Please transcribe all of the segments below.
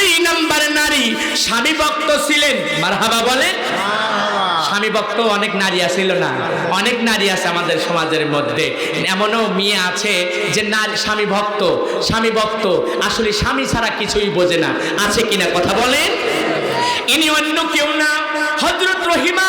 দুই নাম্বার নারী স্বামী ভক্ত ছিলেন। মারহাবা বলেন স্বামী ভক্ত অনেক নারী আছিল না। অনেক নারী আছে আমাদের সমাজের মধ্যে। এমনও মেয়ে আছে যে নারী স্বামী ভক্ত স্বামী ভক্ত। আসলে স্বামী ছাড়া কিছুই বোঝে না। আছে কিনা কথা বলেন? ইনি অন্য কেউ না। হজরত রহিমা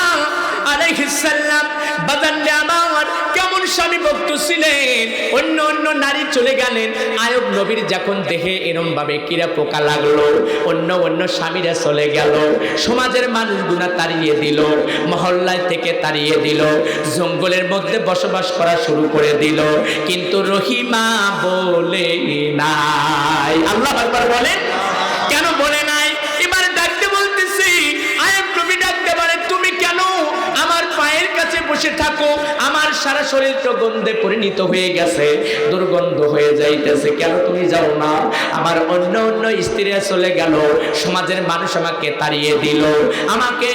আলাইহিসসালাম বাদান্ডে আমার, কেমন স্বামী ভক্ত ছিলেন? অন্য অন্য নারী চলে গেলেন। আয়ব নবীর যখন দেহে এরম ভাবে কিরা পোকা লাগল, অন্য অন্য স্বামীরা চলে গেল। সমাজের মানুষগুলা তাড়িয়ে দিল, মহল্লায় থেকে তাড়িয়ে দিল, জঙ্গলের মধ্যে বসবাস করা শুরু করে দিল। কিন্তু রহিমা বলে নাই। আল্লাহ বলেন। কেন বলে বসে থাকো, আমার সারা শরীর তো গন্ধে পরিণত হয়ে গেছে, দুর্গন্ধ হয়ে যাইতেছে। কেন তুমি যাও না? আমার অন্য অন্য স্ত্রীরা চলে গেল, সমাজের মানুষ আমাকে তাড়িয়ে দিল, আমাকে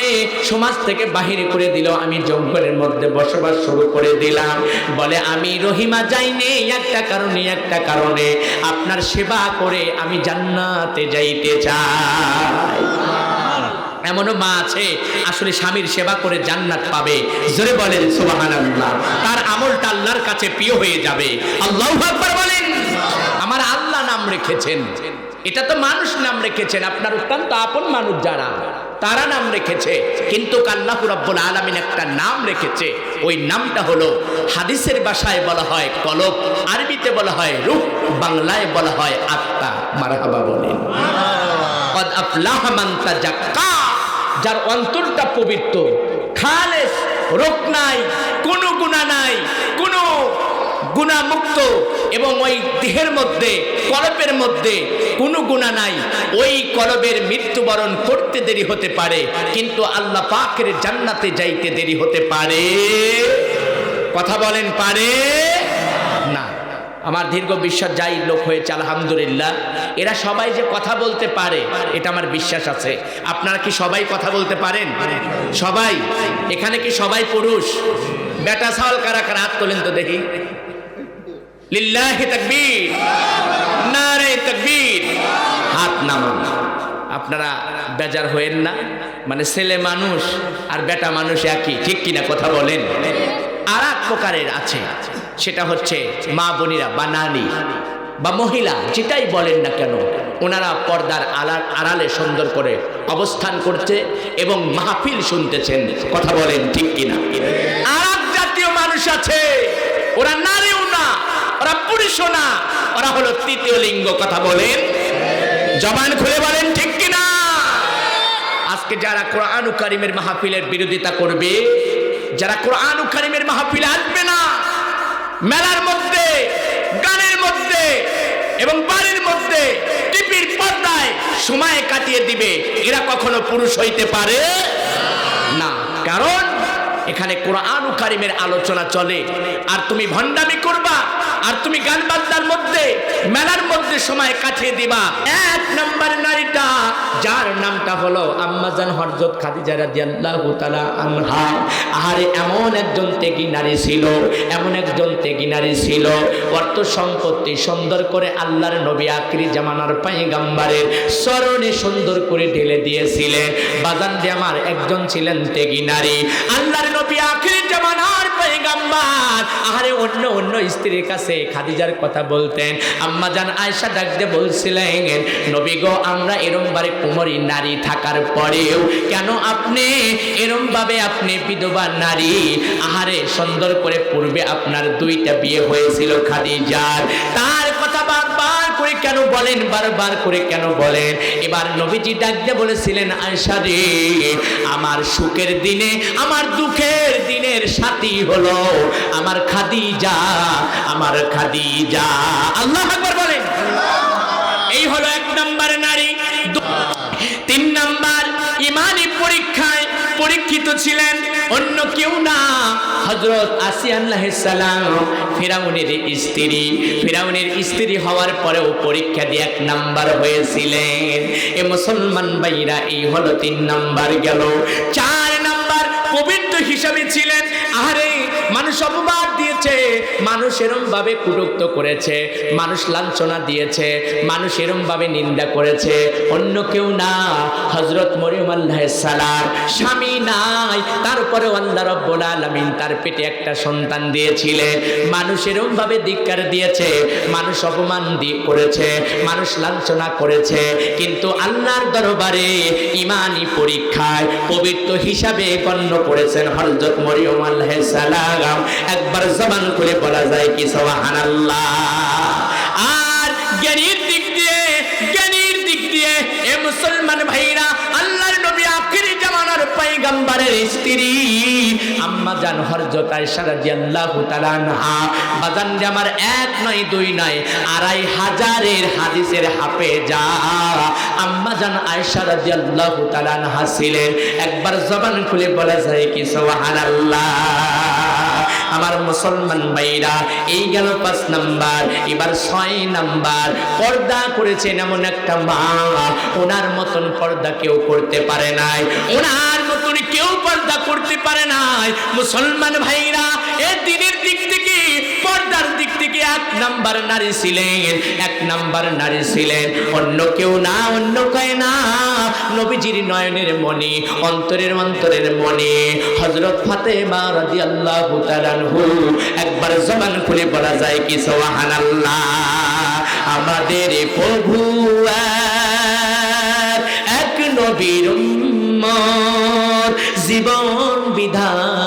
সমাজ থেকে বাহির করে দিল, আমি জঙ্গলের মধ্যে বসবাস শুরু করে দিলাম। বলে, আমি রহিমা যাইনি একটা কারণে একটা কারণে, আপনার সেবা করে আমি জান্নাতে যাইতে চাই। এমনও মা আছে আসলে স্বামীর সেবা করে জান্নাত পাবে। জোরে বলেন সুবহানাল্লাহ। তার আমলটা আল্লাহর কাছে প্রিয় হয়ে যাবে। আল্লাহু বলেন আমার আল্লাহ নাম রেখেছেন। এটা তো মানুষ নাম রেখেছেন আপনার অত্যন্ত আপন মানুষ যারা তারা নাম রেখেছে। কিন্তু আল্লাহ রাব্বুল আলামিন একটা নাম রেখেছে। ওই নামটা হলো হাদিসের বাসায় বলা হয় কলব আরবিতে বলা হয় রূহ বাংলায় বলা হয় আত্মা। মারহাবা বলেন। আফলাহা মান তাজাক্কা যার অন্তরটা পবিত্র। খালেস, রোগ নাই, কোনো গুণা নাই, কোনো গুণামুক্ত এবং ওই দেহের মধ্যে কলবের মধ্যে কোনো গুণা নাই। ওই কলবের মৃত্যুবরণ করতে দেরি হতে পারে, কিন্তু আল্লাহ পাকের জান্নাতে যাইতে দেরি হতে পারে। কথা বলেন, পারে? আমার দীর্ঘ বিশ্বাস যাই লোক হয়েছে, আলহামদুলিল্লাহ। এরা সবাই যে কথা বলতে পারে, এটা আমার বিশ্বাস আছে। আপনারা কি সবাই কথা বলতে পারেন? সবাই। এখানে কি সবাই পুরুষ? বেটা সাল কারা কারা, হাত তোলেন তো দেখি। হাত নামান। আপনারা বেজার হয়েন না? মানে ছেলে মানুষ আর বেটা মানুষ একই, ঠিক কিনা কথা বলেন? আর এক প্রকারের আছে। সেটা হচ্ছে মা বোনিরা বা নারী বা মহিলা, যেটাই বলেন না কেন, ওনারা পর্দার আড়াল আড়ালে সুন্দর করে অবস্থান করছে এবং মাহফিল শুনতেছেন, কথা বলেন ঠিক কিনা? আর জাতীয় মানুষ আছে, ওরা নারীও না, ওরা পুরুষও না, ওরা হলো তৃতীয় লিঙ্গ, কথা বলেন। জবান খুলে বলেন ঠিক কিনা? আজকে যারা কোরআন কারিমের মাহফিলের বিরোধিতা করবে, যারা কোরআন কারিমের মাহফিলে আসবে মেলার মধ্যে, গানের মধ্যে এবং বাড়ির মধ্যে টিপির পর্দায় সময় কাটিয়ে দিবে। এরা কখনো পুরুষ হইতে পারে না। কারণ এখানে কোরআন কারিমের আলোচনা চলে। আর তুমি ভণ্ডামি করবা, আর তুমি গান বাজনার মধ্যে, মেলার মধ্যে সময় কাটিয়ে দিবা। এক নাম্বার নারীটা, যার নামটা হলো আম্মাজান হরজত খাদিজা রাদিয়াল্লাহু তাআলা আনহা। আহারে, এমন একজন ত্যাগী নারী ছিল, এমন একজন ত্যাগী নারী ছিল। অর্থ সম্পত্তি সুন্দর করে আল্লাহর নবী আখরি জামানার পায়গাম্বারের স্মরণে সুন্দর করে ঢেলে দিয়েছিলেন। বাজান আমার একজন ছিলেন ত্যাগী নারী। আল্লাহর নবী আখরি জামানার পায়গাম্বার। আহারে, অন্য অন্য স্ত্রীর কাছে খাদিজার কথা বলতেন। আম্মা জান আয়সা ডাকতে বলছিলেন, নবী গো, আমরা এরম বারে কুমরি নারী থাকার পরেও কেন আপনি এরম ভাবে আপনি বিধবা নারী? আহারে, সুন্দর করে পূর্বে আপনার দুইটা বিয়ে হয়েছিল খাদিজার। তার কথা করে কেন বলেন? বারবার করে কেন বলেন? এবার নবীজি ডাকতে বলেছিলেন আয়সা রে, আমার সুখের দিনে, আমার দুঃখের দিনের সাথী হলো আমার খাদিজা আমার খাদিজা। আল্লাহ আকবার বলেন। এই হলো এক নম্বর নারী। পরীক্ষিত ছিলেন, অন্য কেউ না। হজরত আসিয়াল্লাহ সালাম ফেরাউনের স্ত্রী। ফেরাউনের স্ত্রী হওয়ার পরেও পরীক্ষা দিয়ে এক নাম্বার হয়েছিলেন। এ মুসলমান ভাইরা, এই হলো তিন নাম্বার গেল। চার নাম্বার পবিত্র হিসাবে ছিলেন। আরে মানুষ অপবাদ দিয়েছে। মানুষ এরম ভাবে কুটুক্ত করেছে, মানুষ লাঞ্ছনা দিয়েছে, মানুষ এরম ভাবে নিন্দা করেছে। অন্য কেউ না। হজরত মরিয়ম আল্লাহ সালাম স্বামী নাই তারপরে আল্লাহ রব্বুল আলামিন তার পেটে একটা সন্তান দিয়েছিলেন। মানুষ এরম ভাবে ধিক্কার দিয়েছে, মানুষ অপমান দিয়ে করেছে, মানুষ লাঞ্ছনা করেছে। কিন্তু আল্লাহর দরবারে ইমানি পরীক্ষায় পবিত্র হিসাবে গণ্য করেছেন হযরত মরিয়ম আলাইহিস সালাম। একবার জবান করে বলা যায় কি আর জ্ঞানীর দিক দিয়ে, জ্ঞানীর দিক দিয়ে, এ মুসলমান ভাইরা এক দুই আড়াই হাজারের হাদিসের একবার জবান খুলে বলা যায় কি, সুবহানাল্লাহ। আমার মুসলমান ভাইরা, এই গেল পাঁচ নাম্বার, এবার ছয় নাম্বার, পর্দা করেছেন এমন একটা মা, ওনার মতন পর্দা কেউ করতে পারে নাই, ওনার মতন কেউ পর্দা করতে পারে নাই। মুসলমান ভাইরা, এ দিনের পর্দার দিক থেকে এক নাম্বার নারী ছিলেন এক নাম্বার নারী ছিলেন। অন্য কেউ না অন্য কয় না। নবীজির নয়নের মনে অন্তরের অন্তরের মনে হজরত রাদিয়াল্লাহু তাআলা আনহু একবার জবান খুলে বলা যায় কি সুবহানাল্লাহ আমাদের প্রভু এক, নবীর জীবন বিধান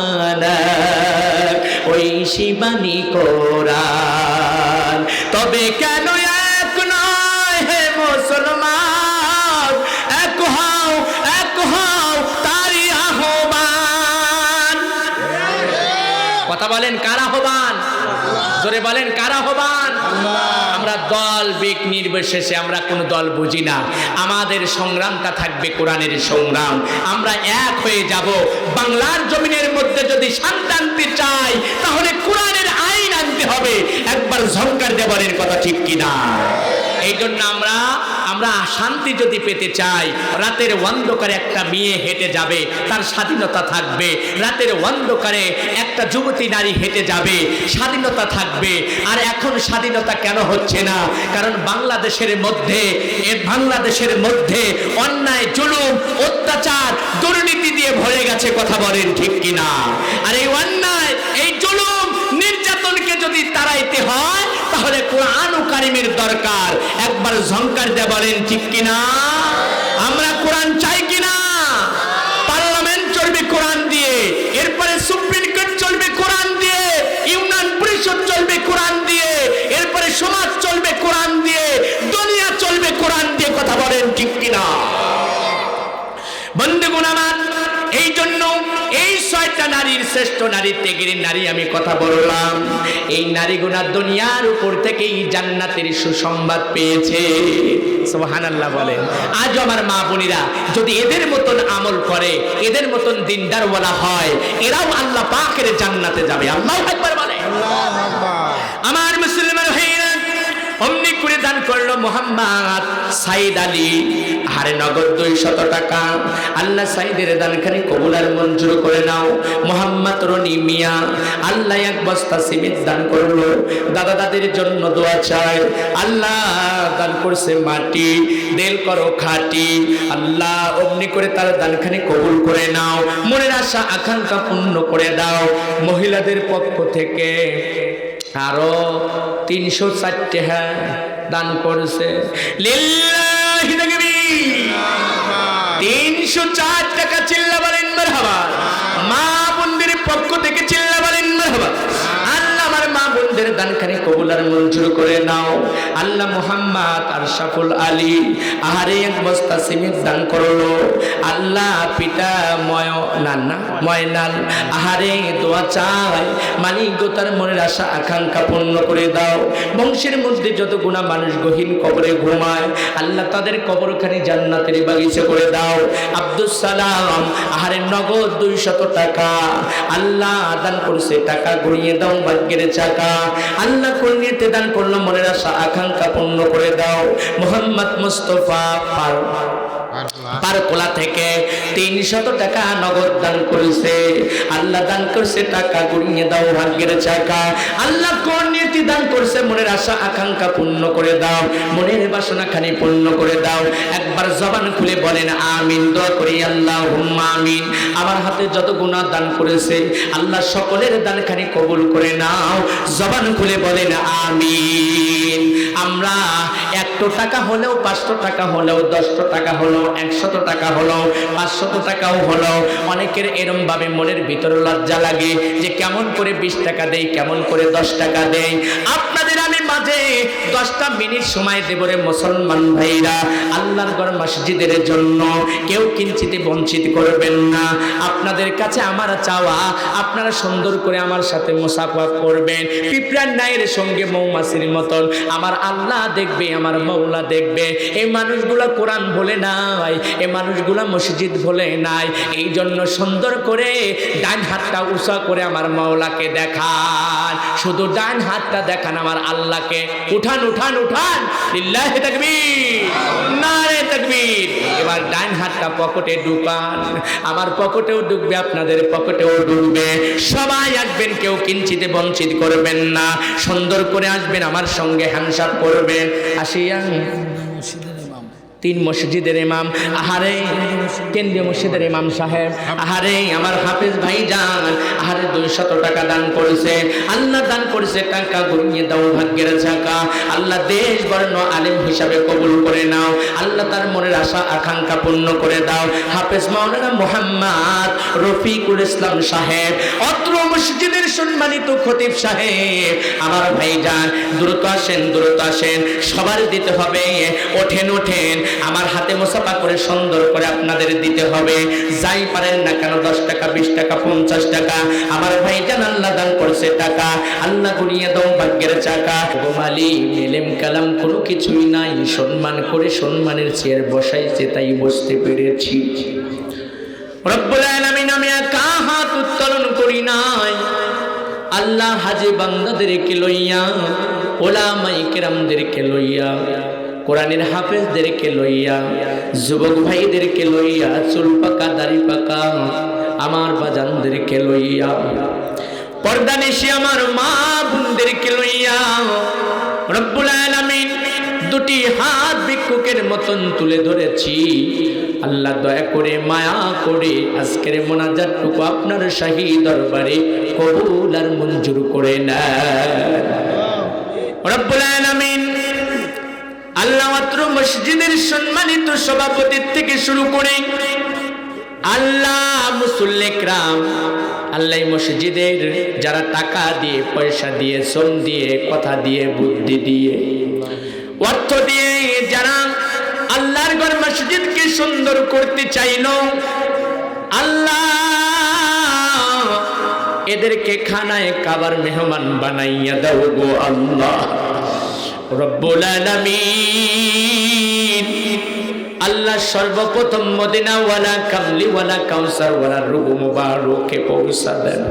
ওই শিবানী কোরআন। তবে কেন এক নয় হে মুসলমান? এক হও এক হও তারি আহ্বান। কথা বলেন কার আহ্বান? জোরে বলেন কার আহ্বান? আমরা দল বেগ নির্বিশেষে আমরা কোনো দল বুঝি না। আমাদের সংগ্রামটা থাকবে কোরআনের সংগ্রাম। আমরা এক হয়ে যাব। বাংলার জমিনের মধ্যে যদি শান্তি আনতে চাই, তাহলে কোরআনের আইন আনতে হবে। একবার ঝংকার দেবারের কথা ঠিক কিনা? এই জন্য আমরা আমরা শান্তি যদি পেতে চাই, রাতের অন্ধকারে একটা মেয়ে হেঁটে যাবে, তার স্বাধীনতা থাকবে। রাতের অন্ধকারে একটা যুবতী নারী হেঁটে যাবে, স্বাধীনতা থাকবে। আর এখন স্বাধীনতা কেন হচ্ছে না? কারণ বাংলাদেশের মধ্যে বাংলাদেশের মধ্যে অন্যায়, জুলুম, অত্যাচার, দুর্নীতি দিয়ে ভরে গেছে, কথা বলেন ঠিক কিনা? আর এই অন্যায় এই জুলুম নির্যাতনকে যদি তাড়াইতে হয় তাহলে দরকার। একবার ঝংকার দিয়ে বলেন ঠিক কিনা? শ্রেষ্ঠ নারী তেগির নারী আমি কথা বললাম। এই নারীগুনা দুনিয়ার উপর থেকেই জান্নাতের সুসংবাদ পেয়েছে। সুবহানাল্লাহ বলেন। আজ আমার মা বোনেরা যদি এদের মতন আমল করে এদের মতন দিনদার বলা হয় এরাও আল্লাহ পাকের জান্নাতে যাবে। আল্লাহ একবার বলে আমার অমনি করে দান করল মোহাম্মদ সাইদ আলী। হারে নগদ দুই শত টাকা। আল্লাহ সাইদের দানখানি কবুল আর মঞ্জুর করে নাও। মোহাম্মদ রনি মিয়া, আল্লাহ এক বস্তা সিমেন্ট দান করল। দাদা দাদির জন্য দোয়া চায়। আল্লাহ দান করছে মাটি, দেল করো খাটি। আল্লাহ অমনি করে তার দানখানি কবুল করে নাও। মনের আশা, আকাঙ্ক্ষা পূর্ণ করে দাও। মহিলাদের পক্ষ থেকে আরও তিনশো চারটে হ্যাঁ দান করেছে। তিনশো চার টাকা চিল্লা মা বোনদের দানখানে কবুল মঞ্জুর করে নাও। আল্লাহ মুহাম্মদ আর সাফুল আলী আহারে এক বস্তা সিমেন্ট দান করল। আল্লাহ পিতা ময় নান না, ময়নাল আহারে দোয়া চাই মালিক গো তার মনের আশা, আকাঙ্ক্ষা পূর্ণ করে দাও। বংশের মধ্যে যত গুণা মানুষ গহীন কবরে ঘুমায়, আল্লাহ তাদের কবরখানি জান্নাতের বাগিচা করে দাও। আব্দুল সালাম আহারে নগদ দুই শত টাকা। আল্লাহ দান করছে, টাকা ঘুরিয়ে দাও, ভাগ্যের চাকা। আল্লাহ কর্ণীতে দান করল? মনের আশা আকাঙ্ক্ষা পূর্ণ করে দাও। মোহাম্মদ মুস্তফা পারকোলা থেকে টাকা নগদ দান করেছে। আল্লাহ দান করছে, টাকা গুড়িয়ে দাও, ভাগ্যের চাকা। আল্লাহ কোন নীতি দান করছে? মনের আশা, আকাঙ্ক্ষা পূর্ণ করে দাও। মনের বাসনা খানি পূর্ণ করে দাও। একবার জবান খুলে বলেন, আমিন। করি আল্লাহ আমিন। আমার হাতে যত গুণা দান করেছে, আল্লাহ সকলের দান খানি কবুল করে নাও। জবান খুলে বলেন, আমিন। আমরা একশো টাকা হলেও পাঁচশো টাকা হলেও দশশো টাকা হলেও একশত টাকা হলো, পাঁচশত টাকাও হলো। অনেকের এরম ভাবে মনের ভিতরে লজ্জা লাগে যে কেমন করে বিশ টাকা দেই, কেমন করে দশ টাকা দেই। আপনাদের আমি মাঝে দশটা মিনিট সময় দেব রে মুসলমান ভাইরা। আল্লাহর ঘর মসজিদের জন্য কেউ কিঞ্চিতে বঞ্চিত করবেন না। আপনাদের কাছে আমার চাওয়া, আপনারা সুন্দর করে আমার সাথে মোসাফা করবেন। পিঁপড়ার নায়ের সঙ্গে মৌমাছির মতন। আমার আল্লাহ দেখবে, আমার মৌলা দেখবে। এই মানুষগুলো কোরআন ভোলে নাই এই মানুষগুলো মসজিদ ভোলে নাই এই জন্য সুন্দর করে ডান হাতটা উষা করে আমার মৌলাকে দেখান। শুধু ডান হাতটা দেখান আমার আল্লাহকে। উঠান উঠান উঠান। এবার ডান হাতটা পকেটে ঢুকান। আমার পকেটেও ঢুকবে, আপনাদের পকেটেও ঢুকবে। সবাই আসবেন, কেউ কিঞ্চিতে বঞ্চিত করবেন না। সুন্দর করে আসবেন, আমার সঙ্গে হ্যান্ডসাপ করবেন। আসিয়া তিন মসজিদের ইমাম। আহারে, কেন্দ্রীয় মসজিদের ইমাম সাহেব। আহারে, আমার হাফিজ ভাই যান আহারে দুই শত টাকা দান করেছে। আল্লাহ দান করেছে, টাকা গুনিয়ে দাও, ভাগ্যের চাকা আল্লাহ দেশ বর্ণ আলিম হিসাবে কবুল করে নাও। আল্লাহ তার মনের আশা, আকাঙ্ক্ষা পূর্ণ করে দাও। হাফেজ মাওলানা মোহাম্মদ রফিকুল ইসলাম সাহেব, অত্র মসজিদের সম্মানিত খতিব সাহেব। আমার ভাই যান দ্রুত আসেন দ্রুত আসেন। সবার দিতে হবে, ওঠেন ওঠেন। আমার হাতে মোসাফা করে সুন্দর করে আপনাদের দিতে হবে। যাই পারেন না কেন, দশ টাকা, বিশ টাকা, পঞ্চাশ টাকা। আমার ভাই যান আল্লাহ দান করছে টাকা। আল্লাহ গুনিয়ে দাও ভাগ্যের চাকা। গোমালি মেলেম কালাম কোনো কিছুই নাই। সম্মান করে সম্মানের চেয়ার বসাইছে, তাই বসতে পেরেছি। আল্লাহ হাজি বান্দাদেরকে লইয়া ওলামাই কেরামদেরকে লইয়া। কোরআনের হাফেজদেরকে লইয়া, যুবক ভাইদেরকে লইয়া, চুল পাকা, দাড়ি পাকা, আমার বাজানদেরকে লইয়া, পর্দা নিশি আমার মা বোনদেরকে লইয়া, রব্বুল আলামিন দুটি হাত ভিক্ষুকের মতন তুলে ধরেছি। আল্লাহ দয়া করে, মায়া করে, আজকের মোনাজাতটুকু আপনার শাহী দরবারে কবুল আর মঞ্জুর করে নেন। রব্বুল আলামিন আল্লাহ মাত্র মসজিদের সম্মানিত সভাপতির থেকে শুরু করে আল্লাহ মুসল্লিকরাম আল্লাহ মসজিদের যারা টাকা দিয়ে, পয়সা দিয়ে, শ্রম দিয়ে, কথা দিয়ে, বুদ্ধি দিয়ে, অর্থ দিয়ে যারা আল্লাহর ঘর মসজিদকে সুন্দর করতে চাইল, আল্লাহ এদেরকে খানায় কাবার মেহমান বানাইয়া দাও আল্লাহ। রব্বুল আলামিন। আল্লাহ সর্বপ্রথম মদিনা ওয়ালা কামলি ওয়ালা কাউসার ওয়ালা রুবু মুবারকে পৌঁছা দেন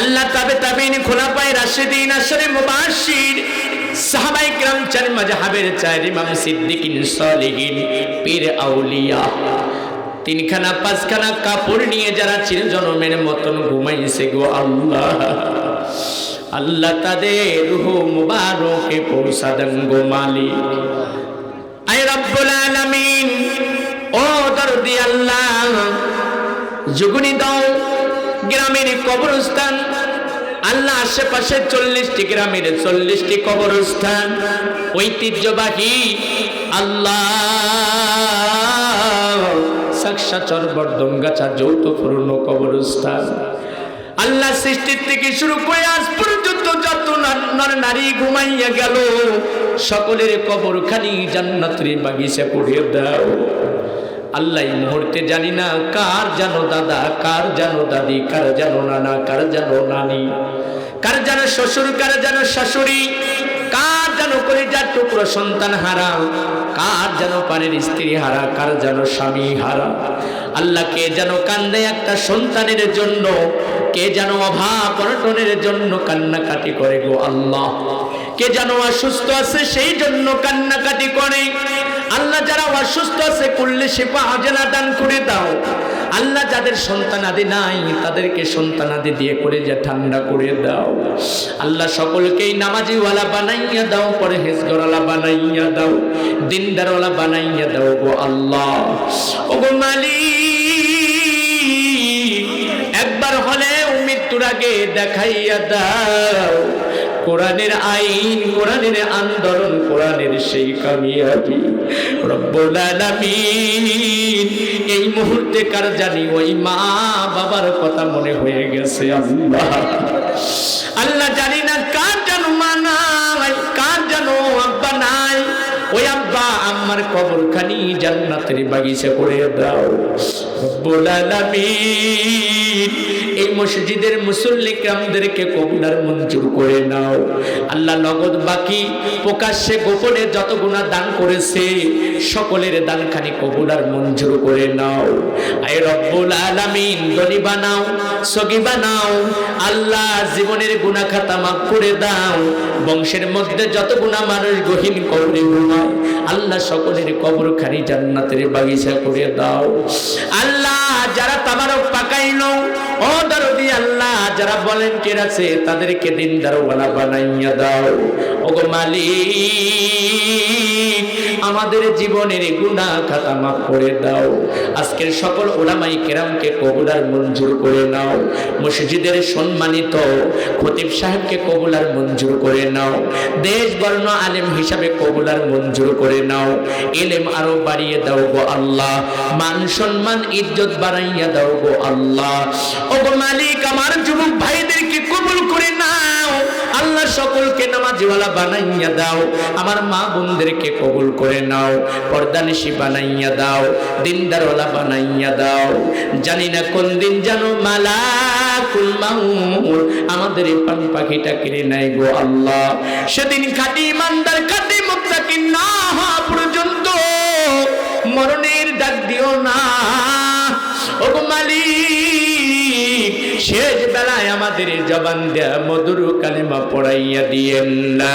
আল্লাহ তাবে তাবিন খোলাপায় রাশিদিন, আসরে মুবাশির সাহাবাই গ্রাম চার মাযহাবের চার ইমাম সিদ্দিকিন সলিহিন, পীর আউলিয়া। তিনখানা পাঁচখানা কাপড় নিয়ে যারা চির জনমের মতন ঘুমাইছে গো আল্লাহ। আল্লাহ তাদের রুহ মুবারকে পৌঁছা দেন গো মালিক। আয় রব্বুল আলামিন, ও দরদি আল্লাহ, যুগনি দাও গ্রামের কবরস্থান, আল্লাহ আশেপাশে চল্লিশটি গ্রামের চল্লিশটি কবরস্থান, ঐতিহ্যবাহী আল্লাহ সাক্ষাচর বর্ধনগাছা যৌথ পূর্ণ কবরস্থান। আল্লাহ সৃষ্টির থেকে শুরু করে আজ পর্যন্ত যত নর- ঘুমাইয়া গেল, সকলের কবর খালি জান্নাতের বাগিচা পড়িয়ে দাও। আল্লাহ মুহূর্তে জানি না কার জানো দাদা, কার জানো দাদি, কার জানো নানা, কার জানো নানি, কার জানো শ্বশুর, কার জানো শাশুড়ি, কার যেন করে যার টুকরো সন্তান হারা, কার যেন পানের স্ত্রী হারা, কার যেন স্বামী হারা। আল্লাহকে যেন কান্দে একটা সন্তানের জন্য কে যেন অভাব অনটনের জন্য কান্নাকাটি করে গো আল্লাহ? কে যেন অসুস্থ আছে সেই জন্য কান্নাকাটি করে। আল্লাহ যারা অসুস্থ আছে করলে শেফা হাজানা দান করে দাও। আল্লাহ যাদের সন্তান আদি নাই, তাদেরকে সন্তান আদি দিয়ে করে যা ঠান্ডা করে দাও। আল্লাহ সকলকেই নামাজিওয়ালা বানাইয়া দাও পরে হেজগরওয়ালা বানাইয়া দাও, দিনদারওয়ালা বানাইয়া দাও গো আল্লাহ। ও গো মালিক আগে দেখাইয়া দাও। কোরআনের আইন, কোরআনের আন্দোলন, কোরআনের সেই কামিয়াবি। এই মুহূর্তে কার জানি ওই মা বাবার কথা মনে হয়ে গেছে আল্লাহ। আল্লাহ জানি না কার জানো মা নাই, কার জানো আব্বা নাই। ওই আব্বা আমার কবরখানি জান্নাতের বাগিচা করে দাও। রব্বুল আলামিন। মসজিদের মুসল্লি গ্রামদেরকে কবুলার মঞ্জুর করে নাও। আল্লাহ নগদ বাকি। প্রকাশ্যে গোপনে যত গুণা দান করেছে, সকলের দানখানি কবুলার মঞ্জুর করে নাও। আয় রব্বুল আলামিন বানাও, সগি বানাও। আল্লাহ জীবনের গুণা খাতা মাফ করে দাও। বংশের মধ্যে যত গুণা মানুষ গহীন কবরে ঘুমায়, আল্লাহ সকলের কবরখানি জান্নাতের বাগিচা করে দাও। আল্লাহ, যারা তাবারক পাকাইলো, ও যারা বলেন ভলেন্টিয়ার আছে তাদেরকে দিন দারোয়ালা বানাইয়া দাও। ও গো মালিক! আমাদের জীবনের গুনাহ খাতা মাফ করে দাও। আজকের সকল ওলামাই কেরামকে কবুলার মঞ্জুর করে নাও। মসজিদের সম্মানিত খতিব সাহেবকে কবুলার মঞ্জুর করে নাও। দেশ বর্ণ আলেম হিসাবে কবুলার মঞ্জুর করে নাও। এলেম আরও বাড়িয়ে দাও গো আল্লাহ। মান সম্মান, ইজ্জত বাড়াইয়া দাও গো আল্লাহ। ও গো মালিক, আমার যুবক ভাইদেরকে কবুল করে নাও। আল্লাহ সকলকে নামাজিওয়ালা বানাইয়া দাও। আমার মা বোনদেরকে কবুল করে নাও পর্দানিশি বানাইয়া দাও দিনদারওয়ালা বানাইয়া দাও। জানি না কোন দিন জানো মালা কুলমাউর আমাদের এই পান পাখিটা কিনে নেয় গো আল্লাহ। সেদিন খাটি ইমানদার, খাটি মুক্তাকি না হওয়া পর্যন্ত মরণের ডাক দিও না। ও গো মালিক, শেষ বেলায় আমাদের জবান দেয়া মধুর কালেমা পড়াইয়া দিয়েন না।